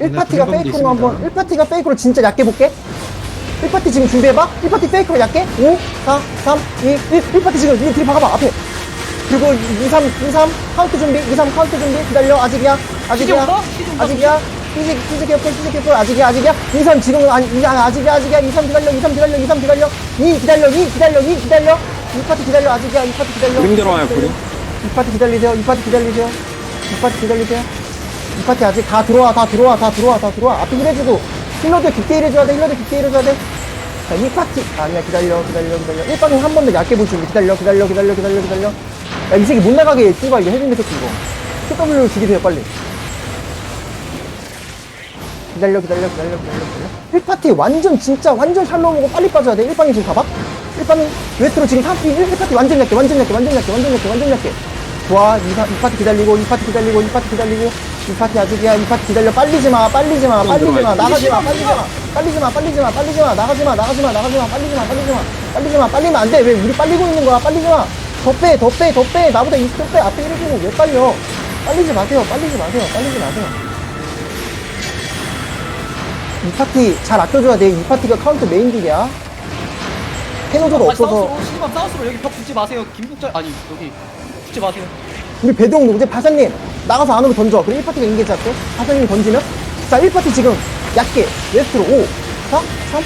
1파티가 불법도 페이크로 한번 있습니다. 1파티가 페이크로 진짜 얕게 볼게. 1파티 지금 준비해봐. 1파티 페이크로 얕게. 5 4 3 2 1 1파티 지금 이 뒤에 박아봐 앞에. 그리고 2 3 2 3 카운트 준비 2 3 카운트 준비. 기다려 아직이야 아직이야? 아직이야. 피지 피지 개뿔 피지 개뿔 아직이야 아직이야. 2 3 지금 아니 이- 아, 아직이야 아직이야. 2 3 기다려 2 3 기다려 2 3 기다려. 2 기다려 2 기다려 2 기다려. 2파티 기다려 아직이야. 2파티 기다려. 그림 들어와요, 그림. 2파티 기다리세요 2파티 기다리세요. 2파티 기다리세요 2파티 아직 다 들어와 다 들어와 다 들어와 다 들어와. 앞에 힐해주고. 힐러들 깊게 힐해줘야 돼 힐러들 깊게 힐해줘야 돼. 자, 2파티. 아니야 기다려 기다려 기다려. 1파티 한번 더 얇게 볼 준비 기다려 기다려 기다려 기다려 기다려. 야 이 새끼 못 나가게 씨발 이거 해준대 새끼 이거. QW 죽이세요 빨리. 기다려 기다려 기다려 기다려 기다려. 1파티 완전 진짜 완전 샬로우 보고 빨리 빠져야 돼. 1방이 지금 가봐. 1방이 웨트로 지금 3, 1, 1파티 완전 얇게 완전 얇게 완전 얇게 완전 얇게 완전 얇게. 좋아 2, 2파티 기다리고 2파티 기다리고 2파티 기다리고 2파티 아직이야 2파티 기다려. 빨리지 마 빨리지 마 빨리지 마. 나가지 마 빨리지 마. 빨리지 마 빨리지 마 빨리지 마 나가지 마 나가지 마 나가지 마 빨리지 마 빨리지 마. 빨리지 마 빨리면 안 돼. 왜 우리 빨리고 있는 거야? 빨리지 마. 더빼더빼더빼. 나보다 20도 빼. 앞에 이러고 왜 빨려? 빨리지 마세요 빨리지 마세요 빨리지 마세요. 이 파티 잘 아껴줘야 돼. 이 파티가 카운트 메인 딜이야. 테너저도 없어서 시즈밤 사우스로 여기 벽 붙지 마세요. 김국자 아니 여기 붙지 마세요 우리 배동 누구지? 바사님 나가서 안으로 던져. 그리고 1파티가 인게지 할게. 바사님 던지면 자 1파티 지금 얕게 웨스트로 5 4 3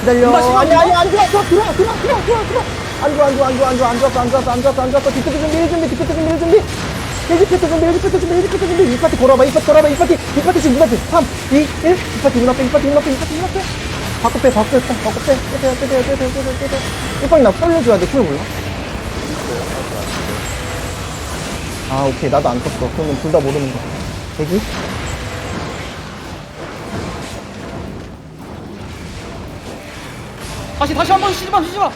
기다려. 아니? 아니 안 좋아. 좋아 들어와 들어와 들어와 들어와 들어와. 안 좋아 안 좋아 안 좋아 안 좋아 안 좋았어 안 좋았어 안 좋았어 안 좋았어 디프트 준비 1 준비 디프트 준비 1 준비 1디프트 준비 1디프트 준비 1디프트 준비 2파티 걸어봐 2파티 걸어봐 2파티 2파티 지금 눈앞에 3 2 1 2파티 눈앞에 2파티 눈앞에 2파티 눈앞에 바꿔 빼 바꿔 빼 바꿔 빼 빼빼 빼빼 빼빼 빼빼 빼빼 1방이 나 살려줘야 돼 큐를 몰라 아 오케이. 나도 안 떴어. 그러면 둘 다 모르는 거 대기? 다시 다시 한번 시즈밤 시즈밤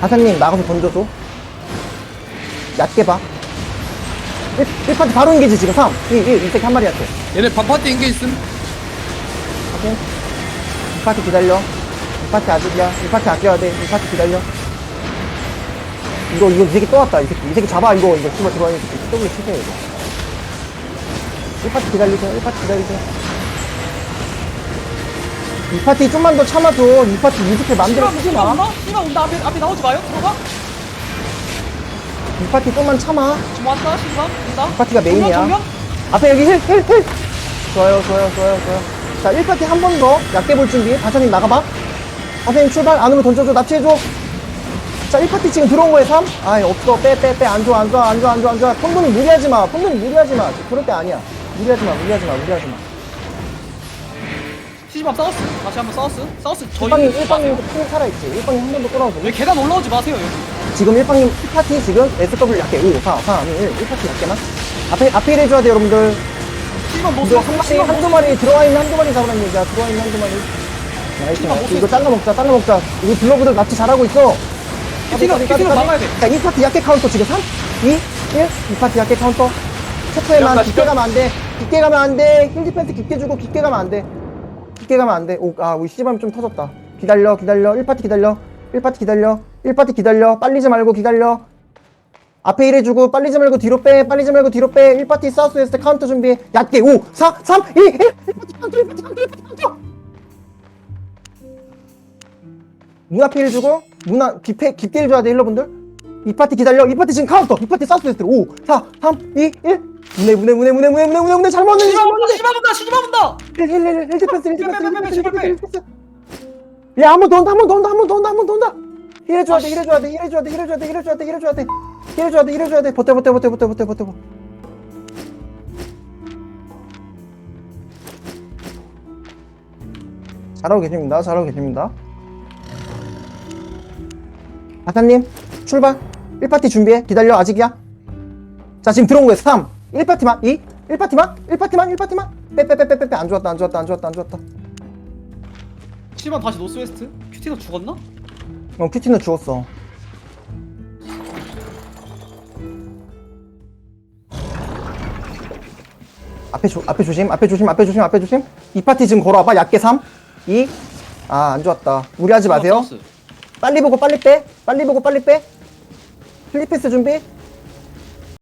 하사님 나가서 던져줘. 얕게 봐. 1, 1파티 바로 인게지 지금 3 2 1 이새끼 한 마리 얕게 얘네 반파티 인게 있음. 확인 2파티 기다려. 2파티 아직이야. 2파티 아껴야 돼. 2파티 기다려 이거 이거 이 새끼 또 왔다 이 새끼 이 새끼 잡아 이거 이거 씨발 들어와 이 새끼 W 치세요 이거 1파티 기다리세요 1파티 기다리세요 2파티 좀만 더 참아줘 2파티 유지패 맘대로 시즈밤 쓰지 시즈밤 마 온다? 시즈밤 온다 앞에 앞에 나오지 마요 들어가 2파티 좀만 참아 왔다 시즈밤 온다 파티가 메인이야. 정면, 정면? 앞에 여기 힐, 힐, 힐! 좋아요, 좋아요, 좋아요, 좋아요. 자, 1파티 한 번더 얕게 볼 준비. 바사님 나가봐. 바사님 출발, 안으로 던져줘, 납치해줘. 자, 1파티 지금 들어온 거에 3? 아이, 없어. 빼, 빼, 빼. 안 좋아, 안 좋아, 안 좋아, 안 좋아, 안 좋아. 폰돈이 무리하지 마. 폰돈이 무리하지 마. 그럴 때 아니야. 무리하지 마, 무리하지 마, 무리하지 마. 시즈밤 사우스 다시 한번 사우스 사우스 저희 1방님, 붙지 마세요. 1방님도 풀 살아있지. 1방님 한번더 끌어볼래? 여기 계단 올라오지 마세요 여기 지금 1방님 1파티 지금 SW 얕게 5, 4, 3, 2, 1. 1파티 얕게만. 앞에, 앞에 일해줘야 돼, 여러분들. 시즈밤 노스 이거 한 마리, 한두 마리, 들어와 있는 한두 마리 잡으라는 얘기야. 들어와 있는 한두 마리. 나이스, 이거 나이스. 못 이거 잘라 먹자, 잘라 먹자. 우리 블러브들 납치 잘하고 있어. 키티너 키티너 막아야 돼 자, 2파티 약게 카운터 지금 3, 2, 1. 2파티 약게 카운터. 체크에만 깊게 가면 안 돼. 깊게 가면 안 돼. 힐 디펜스 깊게 주고 깊게 가면 안 돼. 깊게 가면 안 돼. 오, 아, 우리 씨밤 좀 터졌다. 기다려, 기다려. 1파티 기다려. 1파티 기다려. 1파티 기다려. 빨리지 말고 기다려. 앞에 일해주고 빨리지 말고 뒤로 빼 빨리지 말고 뒤로 빼 1파티 사우스 웨스트 카운터 준비 얕게 5 4 3 2 1 1파티 카운터 1파티 카운터 1파티 카운터 문 앞에 일주고 문앞 깊게 깊게 일줘야 돼 힐러분들? 2파티 기다려. 2파티 지금 카운터. 2파티 사우스 웨스트. 5 4 3 2 1 문에 문에 문에 문에 문에 문에 문에 문에. 잘 먹는 시즈밤 온다 시즈밤 온다 시즈밤 온다 힐힐힐 힐 디펜스 힐 디펜스 힐 디펜스 힐 디펜스 힐 빼빼빼빼빼빼. 디펜스. 야한 번더 온다 한번더 온다 한번더 온다 한번더 온다. 힐해줘야 돼 힐해줘야 돼 힐해줘야 돼 힐해줘야 돼 힐해줘야 돼 힐해줘야 돼. 힐해줘야 돼 힐해줘야 돼. 버텨 버텨 버텨 버텨 버텨 버텨. 잘하고 계십니다 잘하고 계십니다 아사님 출발. 1파티 준비해. 기다려 아직이야. 자 지금 들어온 거예요. 3 1파티만. 2 1파티만. 1파티만. 1파티만. 빼빼빼빼빼 안 좋았다 안 좋았다 안 좋았다 안 좋았다. 시즈밤 다시 노스 웨스트? 큐티너 죽었나? 어 큐티는 죽었어. 앞에 조, 앞에 조심 앞에 조심 앞에 조심 앞에 조심. 이 파티 지금 걸어와봐. 얕게 3 2 아 안 좋았다. 무리하지 마세요. 사우스. 빨리 보고 빨리 빼. 빨리 보고 빨리 빼. 플리패스 준비